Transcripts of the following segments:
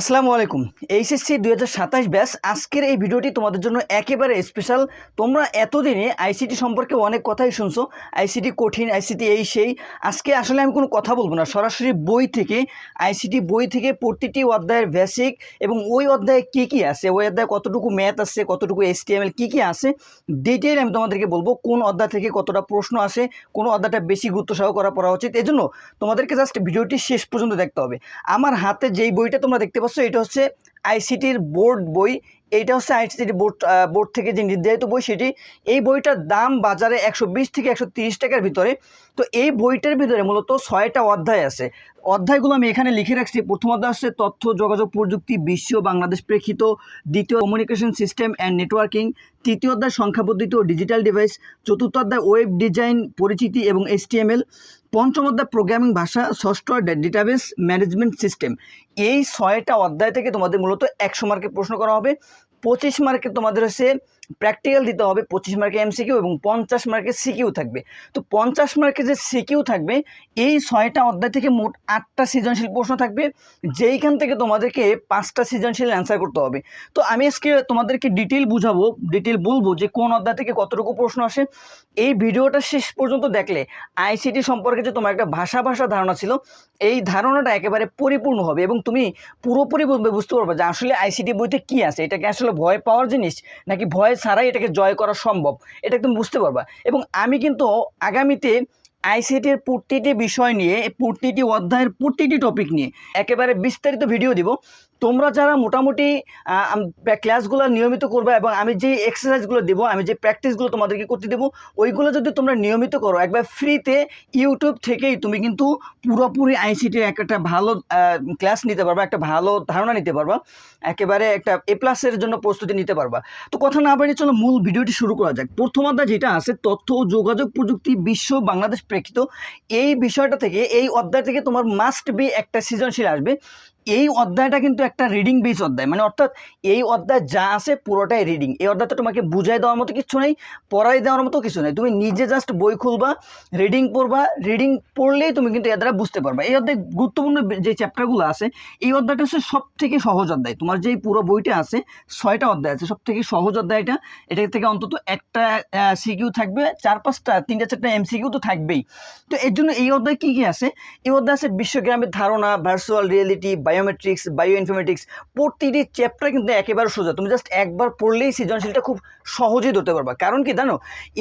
আসসালামু আলাইকুম। এইচএসসি দুই হাজার সাতাশ ব্যাস, আজকের এই ভিডিওটি তোমাদের জন্য একেবারে স্পেশাল তোমরা এতদিনে আইসিটি সম্পর্কে অনেক কথাই শুনছো। আইসিটি কঠিন আইসিটি এই সেই। আজকে আসলে আমি কোনো কথা বলব না। সরাসরি বই থেকে আইসিটি বই থেকে প্রতিটি অধ্যায়ের বেসিক এবং ওই অধ্যায়ে কী কী আছে, ওই অধ্যায়ে কতটুকু ম্যাথ আছে, কতটুকু এসটিএমএল কী কী আছে ডিটেল আমি তোমাদেরকে বলব কোন অধ্যায় থেকে কতটা প্রশ্ন আসে, কোন অধ্যায়টা বেশি গুরুত্ব সহ করা পড়া উচিত। এজন্য তোমাদেরকে জাস্ট ভিডিওটি শেষ পর্যন্ত দেখতে হবে। আমার হাতে যেই বইটা তোমরা দেখতে পাচ্ছ এটা হচ্ছে আইসিটির বোর্ড বই। এইটা হচ্ছে আইসিটির বোর্ড বোর্ড থেকে যে নির্ধারিত বই সেটি, এই বইটার দাম বাজারে একশো বিশ থেকে একশো টাকার ভিতরে। তো এই বইটার ভিতরে মূলত ছয়টা অধ্যায় আছে। অধ্যায়গুলো আমি এখানে লিখে রাখছি। প্রথম অধ্যায় হচ্ছে তথ্য, যোগাযোগ, প্রযুক্তি, বিশ্ব, বাংলাদেশ প্রেক্ষিত। দ্বিতীয় কমিউনিকেশন সিস্টেম অ্যান্ড নেটওয়ার্কিং তৃতীয় অধ্যায় সংখ্যা পদ্ধতি ও ডিজিটাল ডিভাইস চতুর্থ অধ্যায় ওয়েব ডিজাইন পরিচিতি এবং এসটিএমএল পঞ্চম অধ্যায় প্রোগ্রামিং ভাষা, ষষ্ঠ ডেটাবেস ম্যানেজমেন্ট সিস্টেম এই ছয়টা অধ্যায় থেকে তোমাদের মূলত একশো মার্কের প্রশ্ন করা হবে। পঁচিশ মার্কে তোমাদের হচ্ছে প্র্যাকটিক্যাল দিতে হবে, পঁচিশ মার্কে এমসিকিউ এবং পঞ্চাশ মার্কে সিকিউ থাকবে। তো পঞ্চাশ মার্কে যে সিকিউ থাকবে, এই ছয়টা অধ্যায় থেকে মোট আটটা সৃজনশীল প্রশ্ন থাকবে, যেইখান থেকে তোমাদেরকে পাঁচটা সৃজনশীল অ্যান্সার করতে হবে। তো আমি আজকে তোমাদেরকে ডিটেল বুঝাবো ডিটেল বলব যে কোন অধ্যায় থেকে কতটুকু প্রশ্ন আসে। এই ভিডিওটা শেষ পর্যন্ত দেখলে আইসিটি সম্পর্কে যে তোমার একটা ভাষা ভাষা ধারণা ছিল, এই ধারণাটা একেবারে পরিপূর্ণ হবে এবং তুমি পুরোপুরি বুঝতে পারবে যে আসলে আইসিটি বইতে কী আছে, এটাকে আসলে ভয় পাওয়ার জিনিস নাকি ভয় ছাড়াই এটাকে জয় করা সম্ভব। এটা একদম বুঝতে পারবা। এবং আমি কিন্তু আগামীতে আইসিটির প্রতিটি বিষয় নিয়ে, প্রতিটি অধ্যায়ের প্রতিটি টপিক নিয়ে একেবারে বিস্তারিত ভিডিও দিব। তোমরা যারা মোটামুটি ক্লাসগুলো নিয়মিত করবে এবং আমি যে এক্সারসাইজগুলো দেবো, আমি যে প্র্যাকটিসগুলো তোমাদেরকে করতে দেবো, ওইগুলো যদি তোমরা নিয়মিত করো, একবার ফ্রিতে ইউটিউব থেকেই তুমি কিন্তু পুরোপুরি আইসিটির একটা ভালো ক্লাস নিতে পারবা, একটা ভালো ধারণা নিতে পারবা, একেবারে একটা এ প্লাসের জন্য প্রস্তুতি নিতে পারবা। তো কথা না বাড়িয়ে চলো, মূল ভিডিওটি শুরু করা যাক। প্রথম অধ্যায় যেটা আছে, তথ্য ও যোগাযোগ প্রযুক্তি বিশ্ব বাংলাদেশ প্রেক্ষিত, এই বিষয়টা থেকে, এই অধ্যায় থেকে তোমার মাস্ট বি একটা সৃজনশীল আসবে। এই অধ্যায়টা কিন্তু একটা রিডিং বেস অধ্যায়। মানে অর্থাৎ এই অধ্যায় যা আছে পুরোটাই রিডিং এই অধ্যায়টা তোমাকে বুঝাই দেওয়ার মতো কিছু নেই, পড়াই দেওয়ার মতো কিছু নেই। তুমি নিজে জাস্ট বই খুলবা রিডিং পড়বা রিডিং পড়লেই তুমি কিন্তু এর দ্বারা বুঝতে পারবা। এই অধ্যায় গুরুত্বপূর্ণ যে চ্যাপ্টারগুলো আছে, এই অধ্যায়টা হচ্ছে সব থেকে সহজ অধ্যায়। তোমার যেই পুরো বইটা আছে, ছয়টা অধ্যায় আছে সব থেকে সহজ অধ্যায় এটা থেকে অন্তত একটা সিকিউ থাকবে, চার পাঁচটা, তিনটা, চারটা এমসিকিউ তো থাকবেই। তো এর জন্য এই অধ্যায় কী কী আছে? এই অধ্যায় আছে বিশ্বগ্রামের ধারণা virtual reality biometrics bio informatics প্রতিটি চ্যাপ্টার কিন্তু একেবারে সোজা। তুমি জাস্ট একবার পড়লেই সৃজনশীলটা খুব সহজেই ধরতে পারবা। কারণ কি জানো?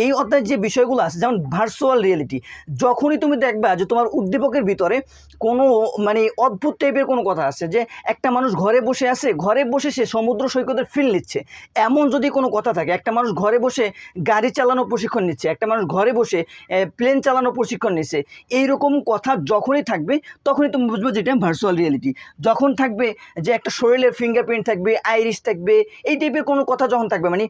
এই অধ্যায়ের যে বিষয়গুলো আছে, যেমন ভার্চুয়াল রিয়েলিটি যখনই তুমি দেখবা যে তোমার উদ্দীপকের ভিতরে কোনো মানে অদ্ভুত টাইপের কোনো কথা আছে, যে একটা মানুষ ঘরে বসে আছে, ঘরে বসে সে সমুদ্র সৈকতের ফিল নিচ্ছে। এমন যদি কোনো কথা থাকে, একটা মানুষ ঘরে বসে গাড়ি চালানোর প্রশিক্ষণ নিচ্ছে, একটা মানুষ ঘরে বসে প্লেন চালানোর প্রশিক্ষণ নিচ্ছে, এইরকম কথা যখনই থাকবে, তখনই তুমি বুঝবে যে এটা ভার্চুয়াল রিয়েলিটি যখন থাকবে যে একটা শরীরের ফিঙ্গারপ্রিন্ট থাকবে আইরিশ থাকবে, এই টাইপের কোনো কথা যখন থাকবে মানে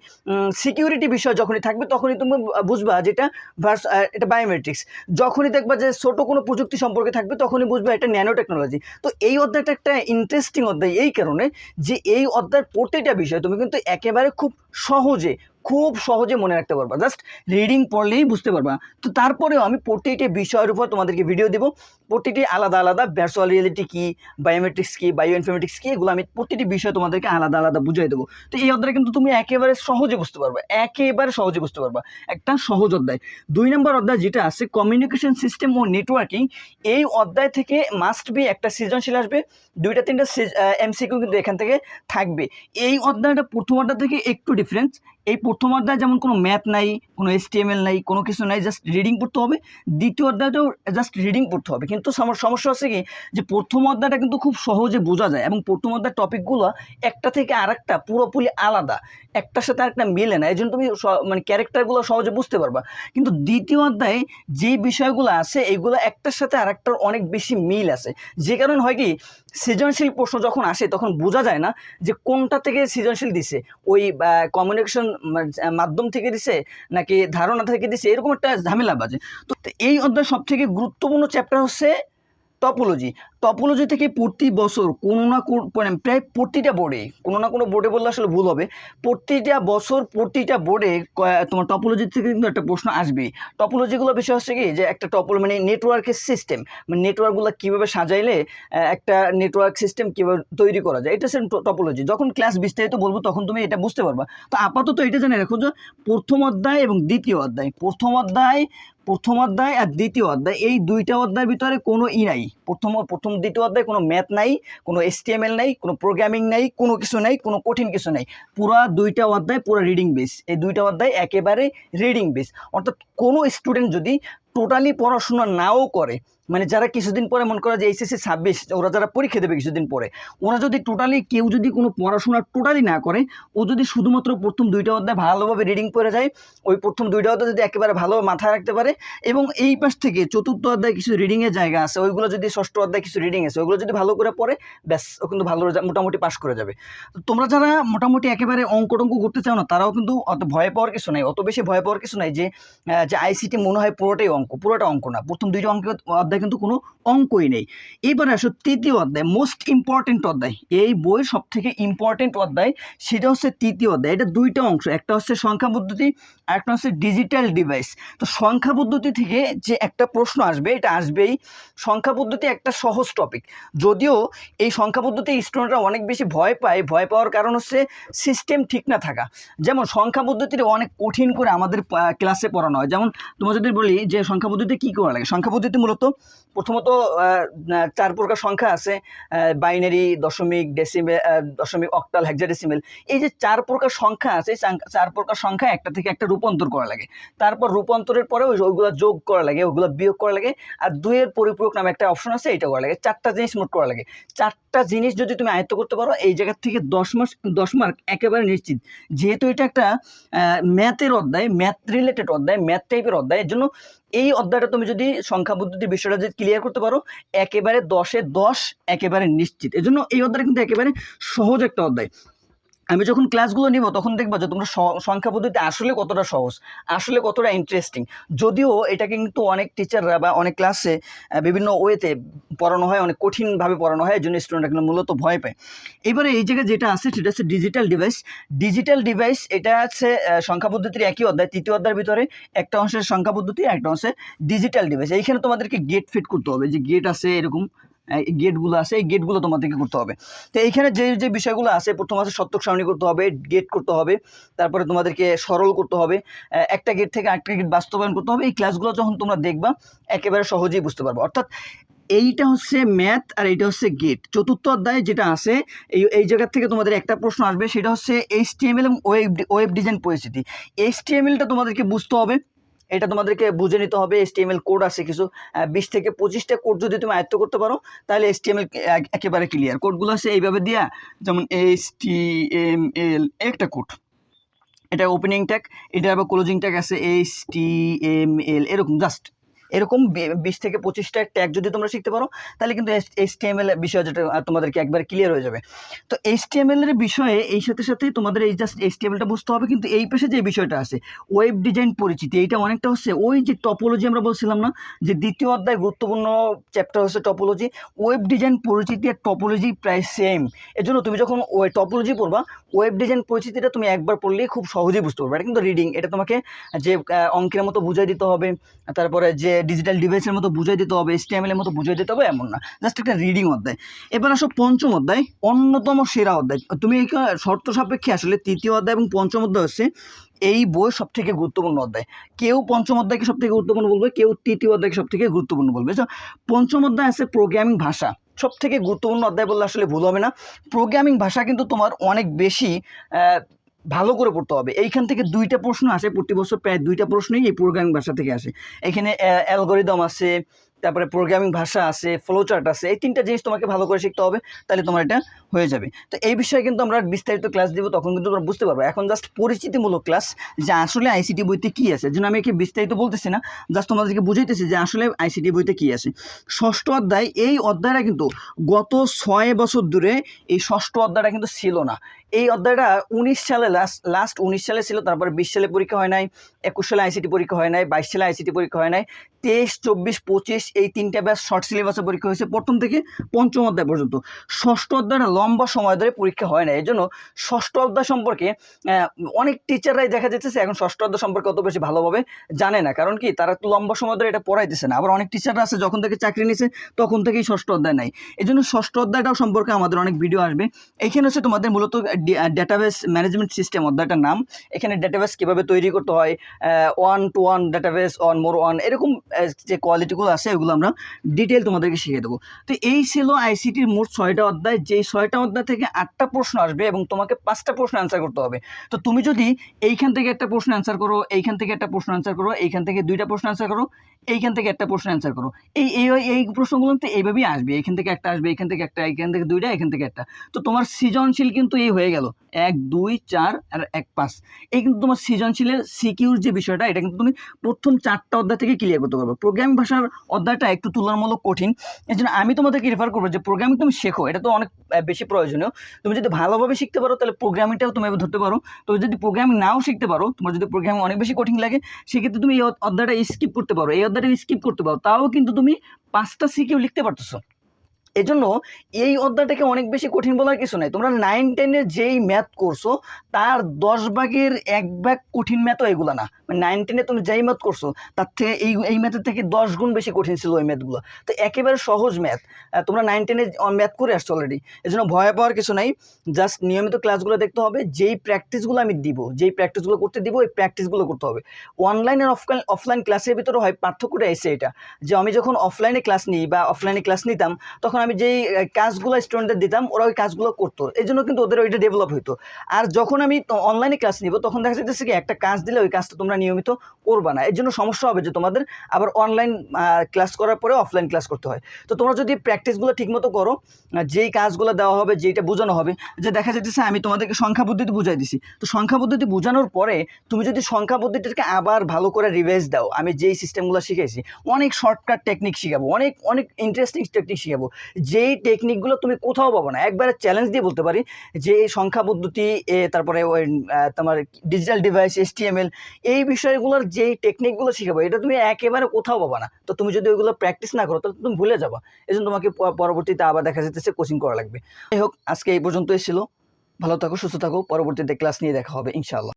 সিকিউরিটি বিষয় যখনই থাকবে, তখনই তুমি বুঝবা যেটা ভার্স এটা বায়োমেট্রিক্স যখনই দেখবা যে ছোটো কোনো প্রযুক্তি সম্পর্কে থাকবে, তখনই বুঝবা এটা ন্যানো টেকনোলজি তো এই অধ্যায়টা একটা ইন্টারেস্টিং অধ্যায় এই কারণে যে এই অধ্যায়ের প্রতিটা বিষয়, তুমি কিন্তু একেবারে খুব সহজে, খুব সহজে মনে রাখতে পারবা। জাস্ট রিডিং পড়লেই বুঝতে পারবা। তো তারপরেও আমি প্রতিটি বিষয়ের উপর তোমাদেরকে ভিডিও দেবো। প্রতিটি আলাদা আলাদা ভার্চুয়াল রিয়েলিটি কী বায়োমেট্রিক্স কী বায়ো ইনফরমেটিক্স কী, এগুলো আমি প্রতিটি বিষয় তোমাদেরকে আলাদা আলাদা বুঝিয়ে দেবো। তো এই অধ্যায় কিন্তু তুমি একেবারে সহজে বুঝতে পারবে। একেবারে সহজে বুঝতে পারবা। একটা সহজ অধ্যায়। দুই নম্বর অধ্যায় যেটা আছে কমিউনিকেশন সিস্টেম ও নেটওয়ার্কিং এই অধ্যায় থেকে মাস্ট বি একটা সৃজনশীল আসবে। দুইটা, তিনটা এমসিকিউ কিন্তু এখান থেকে থাকবে। এই অধ্যায়টা প্রথম অধ্যায় থেকে একটু ఫ్రెండ్స్ এই প্রথম অধ্যায় যেমন কোনো ম্যাথ নাই, কোনো এসটিএমএল নাই, কোনো কিছু নাই জাস্ট রিডিং পড়তে হবে। দ্বিতীয় অধ্যায়টাও জাস্ট রিডিং পড়তে হবে। কিন্তু সম- সমস্যা হচ্ছে কি, যে প্রথম অধ্যায়টা কিন্তু খুব সহজে বোঝা যায় এবং প্রথম অধ্যায় টপিকগুলো একটা থেকে আরেকটা পুরোপুরি আলাদা। একটার সাথে আরেকটা মেলে না এই জন্য তুমি মানে ক্যারেক্টারগুলো সহজে বুঝতে পারবা। কিন্তু দ্বিতীয় অধ্যায়ে যেই বিষয়গুলো আছে এগুলো একটার সাথে আরেকটার অনেক বেশি মিল আছে। যে কারণে হয় কি, সৃজনশীল প্রশ্ন যখন আসে, তখন বোঝা যায় না যে কোনটা থেকে সৃজনশীল দিছে। ওই কমিউনিকেশন মাধ্যম থেকে দিছে নাকি ধারণা থেকে দিছে, এরকম একটা ঝামেলা বাজে। তো তো এই অধ্যায় সবথেকে গুরুত্বপূর্ণ চ্যাপ্টার হচ্ছে টপোলজি টপোলজি থেকে প্রতি বছর কোনো না কোনো মানে প্রায় প্রতিটা বোর্ডে কোনো না কোনো বোর্ডে বললে আসলে ভুল হবে, প্রতিটা বছর প্রতিটা বোর্ডে তোমার টপোলজি থেকে কিন্তু একটা প্রশ্ন আসবেই টপোলজিগুলো বিষয় হচ্ছে কি, যে একটা টপোল মানে নেটওয়ার্কের সিস্টেম মানে নেটওয়ার্কগুলো কীভাবে সাজাইলে একটা নেটওয়ার্ক সিস্টেম কীভাবে তৈরি করা যায়, এটা হচ্ছে টপোলজি যখন ক্লাস বিস্তারিত বলব, তখন তুমি এটা বুঝতে পারবা। তো আপাতত এটা জেনে রাখো যে প্রথম অধ্যায় এবং দ্বিতীয় অধ্যায়, প্রথম অধ্যায় প্রথম অধ্যায় আর দ্বিতীয় অধ্যায়, এই দুইটা অধ্যায়ের ভিতরে কোনো ই নাই। প্রথম প্রথম দ্বিতীয় অধ্যায় কোনো ম্যাথ নাই, কোনো এসটিএমএল নাই, কোনো প্রোগ্রামিং নাই, কোনো কিছু নাই, কোনো কঠিন কিছু নাই। পুরা দুইটা অধ্যায় পুরো রিডিং বেস এই দুইটা অধ্যায় একেবারে রিডিং বেস অর্থাৎ কোনো স্টুডেন্ট যদি টোটালি পড়াশোনা নাও করে মানে যারা কিছুদিন পরে মনে করে যে এইচএসসি ছাব্বিশ, ওরা যারা পরীক্ষা দেবে কিছুদিন পরে, ওরা যদি টোটালি কেউ যদি কোনো পড়াশোনা টোটালি না করে, ও যদি শুধুমাত্র প্রথম দুইটা অধ্যায় ভালোভাবে রিডিং করে যায়, ওই প্রথম দুইটা অধ্যায় যদি একেবারে ভালো মাথায় রাখতে পারে এবং এই পাশ থেকে চতুর্থ অধ্যায় কিছু রিডিংয়ের জায়গা আছে, ওইগুলো যদি ষষ্ঠ অধ্যায় কিছু রিডিং আছে ওইগুলো যদি ভালো করে পড়ে, ব্যাস, ও কিন্তু ভালো মোটামুটি পাশ করে যাবে। তোমরা যারা মোটামুটি একেবারে অঙ্ক টঙ্ক করতে চাও না, তারাও কিন্তু অত ভয় পাওয়ার কিছু নাই, অত বেশি ভয় পাওয়ার কিছু নাই যে আইসিটি মনে হয় পুরোটাই অঙ্ক। পুরোটা অঙ্ক না। প্রথম দুইটা অঙ্ক অধ্যায় কিন্তু কোনো অঙ্কই নেই। এইবারে আসো তৃতীয় অধ্যায় মোস্ট ইম্পর্টেন্ট অধ্যায়। এই বই সব থেকে ইম্পর্টেন্ট অধ্যায়, সেটা হচ্ছে তৃতীয় অধ্যায়। এটা দুইটা অংশ, একটা হচ্ছে সংখ্যা পদ্ধতি, আর একটা হচ্ছে ডিজিটাল ডিভাইস তো সংখ্যা পদ্ধতি থেকে যে একটা প্রশ্ন আসবে, এটা আসবেই। সংখ্যা পদ্ধতি একটা সহজ টপিক যদিও এই সংখ্যা পদ্ধতি স্টুডেন্টরা অনেক বেশি ভয় পায়। ভয় পাওয়ার কারণ হচ্ছে সিস্টেম ঠিক না থাকা। যেমন সংখ্যা পদ্ধতিটা অনেক কঠিন করে আমাদের ক্লাসে পড়ানো হয়। যেমন তোমার যদি বলি যে সংখ্যা পদ্ধতিতে কী করা লাগে? সংখ্যা পদ্ধতি মূলত প্রথমত চার প্রকার সংখ্যা আছে বাইনারি, দশমিক ডেসিমেল দশমিক অক্টাল হেক্সাডেসিমেল এই যে চার প্রকার সংখ্যা আছে চার- প্রকার সংখ্যা একটা থেকে একটা রূপান্তর করা লাগে। তারপর রূপান্তরের পরে ওই ওইগুলো যোগ করা লাগে, ওইগুলো বিয়োগ করা লাগে, আর দুইয়ের পরিপূরক নামে একটা অপশন আছে, এটা করা লাগে। চারটা জিনিস মোট করা লাগে। চারটা জিনিস যদি তুমি আয়ত্ত করতে পারো, এই জায়গার থেকে দশ মাস, দশ মার্ক একেবারে নিশ্চিত। যেহেতু এটা একটা ম্যাথের অধ্যায় ম্যাথ রিলেটেড অধ্যায় ম্যাথ টাইপের অধ্যায়, এর জন্য এই অধ্যায়টা তুমি যদি সংখ্যা পদ্ধতির বিষয়টা যদি ক্লিয়ার করতে পারো, একেবারে দশে দশ একেবারে নিশ্চিত। এজন্য এই অধ্যায়টা কিন্তু একেবারে সহজ একটা অধ্যায়। আমি যখন ক্লাসগুলো নিব, তখন দেখবা যে তোমরা সংখ্যা পদ্ধতি আসলে কতটা সহজ, আসলে কতটা ইন্টারেস্টিং যদিও এটা কিন্তু অনেক টিচাররা বা অনেক ক্লাসে বিভিন্ন ওয়েতে পড়ানো হয়, অনেক কঠিনভাবে পড়ানো হয় এই জন্য স্টুডেন্টরা কিন্তু মূলত ভয় পায়। এবারে এই জায়গায় যেটা আছে, সেটা হচ্ছে ডিজিটাল ডিভাইস ডিজিটাল ডিভাইস এটা আছে সংখ্যা পদ্ধতির একই অধ্যায়, তৃতীয় অধ্যায়ের ভিতরে একটা অংশের সংখ্যা পদ্ধতি, একটা অংশে ডিজিটাল ডিভাইস এইখানে তোমাদেরকে গেট ফিট করতে হবে, যে গেট আছে এরকম। গেটগুলো আছে, এই গেটগুলো তোমাদেরকে করতে হবে। তো এইখানে যে যে বিষয়গুলো আছে, প্রথম আছে সত্যক সারণী করতে হবে গেট করতে হবে, তারপরে তোমাদেরকে সরল করতে হবে একটা গেট থেকে আরেকটা গেট বাস্তবায়ন করতে হবে, এই ক্লাসগুলো যখন তোমরা দেখবা, একেবারে সহজেই বুঝতে পারবে। অর্থাৎ এইটা হচ্ছে ম্যাথ আর এইটা হচ্ছে গেট চতুর্থ অধ্যায় যেটা আছে, এই এই জায়গার থেকে তোমাদের একটা প্রশ্ন আসবে, সেটা হচ্ছে এইচ টিএমএল এবং ওয়েব ওয়েব ডিজাইন পরিস্থিতি এইচ টিএমএলটা তোমাদেরকে বুঝতে হবে এটা তোমাদেরকে বুঝে নিতে হবে এসটিএমএল কোড আছে কিছু। বিশ থেকে পঁচিশটা কোড যদি তুমি আয়ত্ত করতে পারো, তাহলে এসটিএমএল একেবারে ক্লিয়ার কোডগুলো আছে এইভাবে দেওয়া যেমন এইচ টি এম এল একটা কোড এটা ওপেনিং ট্যাগ এটা আবার ক্লোজিং ট্যাগ আছে এইচ টি এম এল এরকম জাস্ট এরকম বিশ থেকে পঁচিশটা ট্যাগ যদি তোমরা শিখতে পারো, তাহলে কিন্তু এইচ টি বিষয় যেটা তোমাদেরকে একবার ক্লিয়ার হয়ে যাবে। তো এইচ টি বিষয়ে এই সাথে সাথে তোমাদের এই জাস্ট এইচ বুঝতে হবে, কিন্তু এই পেশে যে বিষয়টা আছে ওয়েব ডিজাইন পরিচিতি, এইটা অনেকটা হচ্ছে ওই যে টপোলজি আমরা বলছিলাম না, যে দ্বিতীয় অধ্যায় গুরুত্বপূর্ণ চ্যাপ্টার হচ্ছে টপোলজি ওয়েব ডিজাইন পরিচিতি আর টপোলজি প্রায় সেম এর জন্য তুমি যখন ওই টপোলজি পড়বা ওয়েব ডিজাইন পরিচিতিটা তুমি একবার পড়লেই খুব সহজেই বুঝতে পারবে। এটা কিন্তু রিডিং এটা তোমাকে যে অঙ্কের মতো বুঝাই দিতে হবে, তারপরে যে ডিজিটাল ডিভাইসের মতো বুঝাই দিতে হবে এর মতো বুঝাই দিতে হবে, এমন না। জাস্ট একটা রিডিং অধ্যায়। এবার আসো পঞ্চম অধ্যায়, অন্যতম সেরা অধ্যায়। তুমি শর্ত সাপেক্ষে আসলে তৃতীয় অধ্যায় এবং পঞ্চম অধ্যায় হচ্ছে এই বই সব থেকে গুরুত্বপূর্ণ অধ্যায়। কেউ পঞ্চম অধ্যায়কে সব থেকে গুরুত্বপূর্ণ বলবে, কেউ তৃতীয় অধ্যায়কে সব থেকে গুরুত্বপূর্ণ বলবে। পঞ্চম অধ্যায় আছে প্রোগ্রামিং ভাষা। সব থেকে গুরুত্বপূর্ণ অধ্যায় বললে আসলে ভুল হবে না। প্রোগ্রামিং ভাষা কিন্তু তোমার অনেক বেশি ভালো করে পড়তে হবে। এইখান থেকে দুইটা প্রশ্ন আসে, প্রতি বছর প্রায় দুইটা প্রশ্নই এই প্রোগ্রামিং ভাষা থেকে আসে। এখানে অ্যালগোরিদম আছে, তারপরে প্রোগ্রামিং ভাষা আছে ফ্লোচার্ট আছে, এই তিনটা জিনিস তোমাকে ভালো করে শিখতে হবে, তাহলে তোমার এটা হয়ে যাবে। তো এই বিষয়ে কিন্তু আমরা বিস্তারিত ক্লাস দিব, তখন কিন্তু তোমরা বুঝতে পারব। এখন জাস্ট পরিচিতিমূলক ক্লাস যে আসলে আইসিটি বইতে কী আছে, যেন আমি একে বিস্তারিত বলতেছি না জাস্ট তোমাদেরকে বুঝাইতেছি যে আসলে আইসিটি বইতে কী আছে। ষষ্ঠ অধ্যায়, এই অধ্যায়টা কিন্তু গত ছয় বছর ধরে, এই ষষ্ঠ অধ্যায়টা কিন্তু ছিল না। এই অধ্যায়টা উনিশ সালে লাস্ট লাস্ট উনিশ সালে ছিল, তারপরে বিশ সালে পরীক্ষা হয় নাই, একুশ সালে আইসিটি পরীক্ষা হয় নাই, বাইশ সালে আইসিটি পরীক্ষা হয় নাই, তেইশ, চব্বিশ, পঁচিশ, এই তিনটা ব্যাস শর্ট সিলেবাসে পরীক্ষা হয়েছে, প্রথম থেকে পঞ্চম অধ্যায় পর্যন্ত। ষষ্ঠ অধ্যায়টা লম্বা সময় ধরে পরীক্ষা হয় না এই জন্য ষষ্ঠ অধ্যায় সম্পর্কে অনেক টিচাররাই দেখা যাচ্ছে এখন ষষ্ঠ অধ্যায় সম্পর্কে অত বেশি ভালোভাবে জানে না, কারণ কি, তারা তো লম্বা সময় ধরে এটা পড়াইতেছে না, আবার অনেক টিচাররা আছে, যখন থেকে চাকরি নিছে, তখন থেকেই ষষ্ঠ অধ্যায় নাই। এই জন্য ষষ্ঠ অধ্যায়টাও সম্পর্কে আমাদের অনেক ভিডিও আসবে। এখানে হচ্ছে তোমাদের মূলত ডেটাবেস ম্যানেজমেন্ট সিস্টেম অধ্যায়টার নাম। এখানে ডেটাবেস কীভাবে তৈরি করতে হয় one to one database one more one এরকম যে কোয়ালিটিগুলো আছে, এগুলো আমরা ডিটেল তোমাদেরকে শিখিয়ে দেবো। তো এই ছিল আইসিটির মোট ছয়টা অধ্যায়। যেই ছয়টা অধ্যায় থেকে আটটা প্রশ্ন আসবে এবং তোমাকে পাঁচটা প্রশ্ন অ্যান্সার করতে হবে। তো তুমি যদি এইখান থেকে একটা প্রশ্ন অ্যান্সার করো, এইখান থেকে একটা প্রশ্ন অ্যান্সার করো, এইখান থেকে দুইটা প্রশ্ন অ্যান্সার করো এইখান থেকে একটা প্রশ্ন অ্যান্সার করো। এই এই এই প্রশ্নগুলো তো এইভাবেই আসবে। এখান থেকে একটা আসবে, এখান থেকে একটা, এখান থেকে দুইটা, এখান থেকে একটা। তো তোমার সৃজনশীল কিন্তু এই হয়ে গেল। এক, দুই, চার আর এক, পাঁচ। এই কিন্তু তোমার সৃজনশীলের সিকিউর যে বিষয়টা, এটা কিন্তু তুমি প্রথম চারটা অধ্যায় থেকে ক্লিয়ার করতে পারবে। প্রোগ্রামিং ভাষার অধ্যায়টা একটু তুলনামূলক কঠিন। এই জন্য আমি তোমাদেরকে রেফার করব যে প্রোগ্রামিং তুমি শেখো, এটা তো অনেক বেশি প্রয়োজনীয়। তুমি যদি ভালোভাবে শিখতে পারো, তাহলে প্রোগ্রামিংটাও তুমি ধরতে পারো। তো যদি প্রোগ্রামিং নাও শিখতে পারো, তোমার যদি প্রোগ্রামিং অনেক বেশি কঠিন লাগে, সেক্ষেত্রে তুমি এই অধ্যায়- অধ্যায়টা স্কিপ করতে পারো। এই অধ্যায়টা স্কিপ করতে পারো তাও কিন্তু তুমি পাঁচটা সিকিউ লিখতে পারতেছো। এজন্য এই অধ্যায়টাকে অনেক বেশি কঠিন বলার কিছু নাই। তোমরা নাইন টেনে যেই ম্যাথ করছ, তার দশ ভাগের এক ভাগ কঠিন ম্যাথও এগুলো না। মানে নাইন টেনে তুমি যেই ম্যাথ করছ, তার থেকে এই এই ম্যাথের থেকে দশ গুণ বেশি কঠিন ছিল ওই ম্যাথগুলো তো একেবারে সহজ ম্যাথ তোমরা নাইন টেনে ম্যাথ করে আসছো অলরেডি এজন্য ভয় পাওয়ার কিছু নাই। জাস্ট নিয়মিত ক্লাসগুলো দেখতে হবে। যেই প্র্যাকটিসগুলো আমি দিব, যেই প্র্যাকটিসগুলো করতে দিব, ওই প্র্যাকটিসগুলো করতে হবে। অনলাইন আর অফলাইন অফলাইন ক্লাসের ভিতরে হয় পার্থক্যটা এসে এটা। যে আমি যখন অফলাইনে ক্লাস নিই বা অফলাইনে ক্লাস নিতাম, তখন আমি যেই কাজগুলো স্টুডেন্টদের দিতাম, ওরা ওই কাজগুলো করতো। এই জন্য কিন্তু ওদের ওইটা ডেভেলপ হতো আর যখন আমি অনলাইনে ক্লাস নিব, তখন দেখা যাচ্ছে কি, একটা কাজ দিলে ওই কাজটা তোমরা নিয়মিত করবা না। এর জন্য সমস্যা হবে যে তোমাদের আবার অনলাইন ক্লাস করার পরে অফলাইন ক্লাস করতে হয়। তো তোমরা যদি প্র্যাকটিসগুলো ঠিকমতো করো যেই কাজগুলো দেওয়া হবে, যেইটা বোঝানো হবে, যে দেখা যাচ্ছে আমি তোমাদেরকে সংখ্যা পদ্ধতি বুঝাই দিছি। তো সংখ্যা পদ্ধতি বোঝানোর পরে তুমি যদি সংখ্যা পদ্ধতিটাকে আবার ভালো করে রিভাইজ দাও, আমি যেই সিস্টেমগুলো শিখেছি অনেক শর্টকাট টেকনিক শিখাবো, অনেক অনেক ইন্টারেস্টিং টেকনিক শিখাবো। যেই টেকনিকগুলো তুমি কোথাও পাবো না, একবারে চ্যালেঞ্জ দিয়ে বলতে পারি, যে এই সংখ্যা পদ্ধতি তারপরে তোমার ডিজিটাল ডিভাইস এসটিএমএল এই বিষয়গুলোর যেই টেকনিকগুলো শিখাবো, এটা তুমি একেবারে কোথাও পাবা না। তো তুমি যদি ওইগুলো প্র্যাকটিস না করো, তাহলে তুমি ভুলে যাবা। এই জন্য তোমাকে পরবর্তীতে আবার দেখা যেতেছে কোচিং করা লাগবে। যাই হোক, আজকে এই পর্যন্তই ছিল। ভালো থাকো, সুস্থ থাকো, পরবর্তীতে ক্লাস নিয়ে দেখা হবে, ইনশাআল্লাহ।